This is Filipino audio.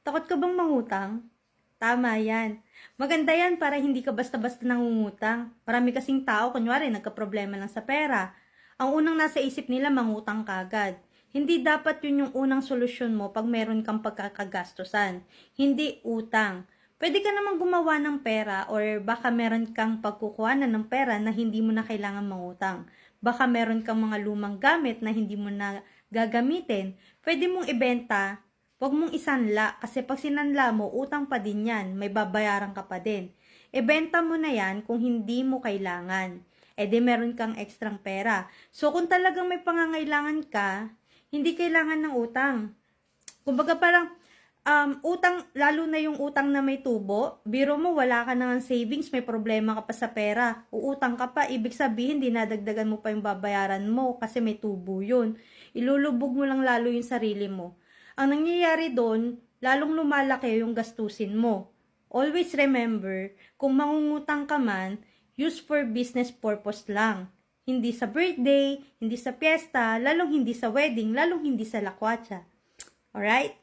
Takot ka bang mangutang? Tama yan. Maganda yan para hindi ka basta-basta nangungutang. Marami kasing tao, kunyari, nagka-problema lang sa pera. Ang unang nasa isip nila, mangutang kagad. Hindi dapat yun yung unang solusyon mo pag meron kang pagkakagastusan. Hindi utang. Pwede ka namang gumawa ng pera or baka meron kang pagkukuhanan ng pera na hindi mo na kailangan mangutang. Baka meron kang mga lumang gamit na hindi mo na gagamitin. Pwede mong ibenta Huwag mong isanla kasi pag sinanla mo, utang pa din yan. May babayaran ka pa din. Ibenta mo na yan kung hindi mo kailangan. E di meron kang ekstrang pera. So kung talagang may pangangailangan ka, hindi kailangan ng utang. Kumbaga parang um, utang, lalo na yung utang na may tubo, biro mo wala ka na ng savings, may problema ka pa sa pera, uutang ka pa, ibig sabihin dinadagdagan mo pa yung babayaran mo kasi may tubo yun. Ilulubog mo lang lalo yung sarili mo. Ang nangyayari doon, lalong lumalaki yung gastusin mo. Always remember, kung mangungutang ka man, use for business purpose lang. Hindi sa birthday, hindi sa piyesta, lalong hindi sa wedding, lalong hindi sa lakwatsa. Alright?